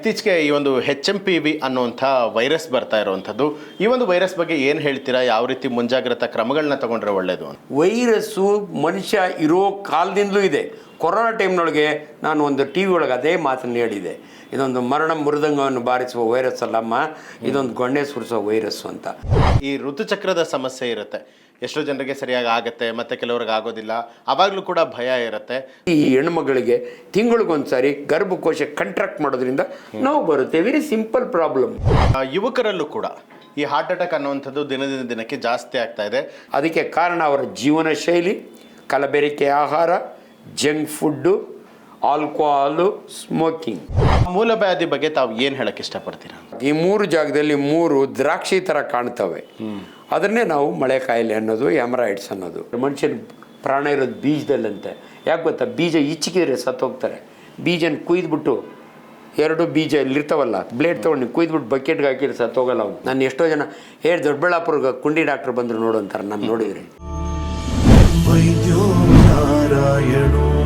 ಇತ್ತೀಚೆಗೆ ಈ ಒಂದು ಹೆಚ್ ಎಂ ಪಿ ವಿ ಅನ್ನುವಂಥ ವೈರಸ್ ಬರ್ತಾ ಇರುವಂಥದ್ದು, ಈ ಒಂದು ವೈರಸ್ ಬಗ್ಗೆ ಏನು ಹೇಳ್ತೀರಾ? ಯಾವ ರೀತಿ ಮುಂಜಾಗ್ರತಾ ಕ್ರಮಗಳನ್ನ ತಗೊಂಡ್ರೆ ಒಳ್ಳೆಯದು ವೈರಸ್ಸು ಮನುಷ್ಯ ಇರೋ ಕಾಲದಿಂದಲೂ ಇದೆ. ಕೊರೋನಾ ಟೈಮ್ನೊಳಗೆ ನಾನು ಒಂದು ಟಿ ವಿ ಒಳಗೆ ಅದೇ ಮಾತನ್ನು ಹೇಳಿದೆ. ಇದೊಂದು ಮರಣ ಮೃದಂಗವನ್ನು ಬಾರಿಸುವ ವೈರಸ್ ಅಲ್ಲಮ್ಮ ಇದೊಂದು ಗೊಂಡೆ ಸುರಿಸೋ ವೈರಸ್ಸು ಅಂತ. ಈ ಋತುಚಕ್ರದ ಸಮಸ್ಯೆ ಇರುತ್ತೆ. ಎಷ್ಟೋ ಜನರಿಗೆ ಸರಿಯಾಗಿ ಆಗುತ್ತೆ ಮತ್ತೆ ಕೆಲವ್ರಿಗೆ ಆಗೋದಿಲ್ಲ. ಅವಾಗಲೂ ಕೂಡ ಭಯ ಇರುತ್ತೆ. ಈ ಹೆಣ್ಮಗಳಿಗೆ ತಿಂಗಳಿಗೊಂದ್ಸಾರಿ ಗರ್ಭಕೋಶ ಕಂಟ್ರಾಕ್ಟ್ ಮಾಡೋದ್ರಿಂದ ನಾವು ಬರುತ್ತೆ ವೆರಿ ಸಿಂಪಲ್ ಪ್ರಾಬ್ಲಮ್ ಆ, ಯುವಕರಲ್ಲೂ ಕೂಡ ಈ ಹಾರ್ಟ್ ಅಟ್ಯಾಕ್ ಅನ್ನುವಂಥದ್ದು ದಿನದಿಂದ ದಿನಕ್ಕೆ ಜಾಸ್ತಿ ಆಗ್ತಾ ಇದೆ. ಅದಕ್ಕೆ ಕಾರಣ ಅವರ ಜೀವನ ಶೈಲಿ ಕಲಬೆರಕೆ ಆಹಾರ ಜಂಕ್ ಫುಡ್ಡು ಆಲ್ಕೋಹಾಲು ಸ್ಮೋಕಿಂಗ್. ಮೂಲವ್ಯಾಧಿ ಬಗ್ಗೆ ತಾವು ಏನು ಹೇಳಕ್ಕೆ ಇಷ್ಟಪಡ್ತೀರಾ? ಈ ಮೂರು ಜಾಗದಲ್ಲಿ ಮೂರು ದ್ರಾಕ್ಷಿ ಥರ ಕಾಣ್ತವೆ. ಅದನ್ನೇ ನಾವು ಮಳೆ ಕಾಯಿಲೆ ಅನ್ನೋದು ಎಮರಾಯ್ಡ್ಸ್ ಅನ್ನೋದು. ಮನುಷ್ಯನ ಪ್ರಾಣ ಇರೋದು ಬೀಜದಲ್ಲಂತೆ. ಯಾಕೆ ಗೊತ್ತಾ? ಬೀಜ ಇಚ್ಚಿಕಿದ್ರೆ ಸತ್ತೋಗ್ತಾರೆ. ಬೀಜನ ಕುಯ್ದ್ಬಿಟ್ಟು ಎರಡು ಬೀಜ ಇಲ್ಲಿರ್ತಾವಲ್ಲ ಬ್ಲೇಡ್ ತೊಗೊಂಡು ಕುಯ್ದ್ಬಿಟ್ಟು ಬಕೆಟ್ಗೆ ಹಾಕಿದ್ರೆ ಸತ್ತೋಗಲ್ಲ ಅವ್ನು. ನಾನು ಎಷ್ಟೋ ಜನ ಹೇಳಿ ದೊಡ್ಡಬಳ್ಳಾಪುರ ಕುಂಡಿ ಡಾಕ್ಟ್ರ್ ಬಂದರು ನೋಡು ಅಂತಾರೆ ನಾನು ನೋಡಿದ್ರೆ. Lord.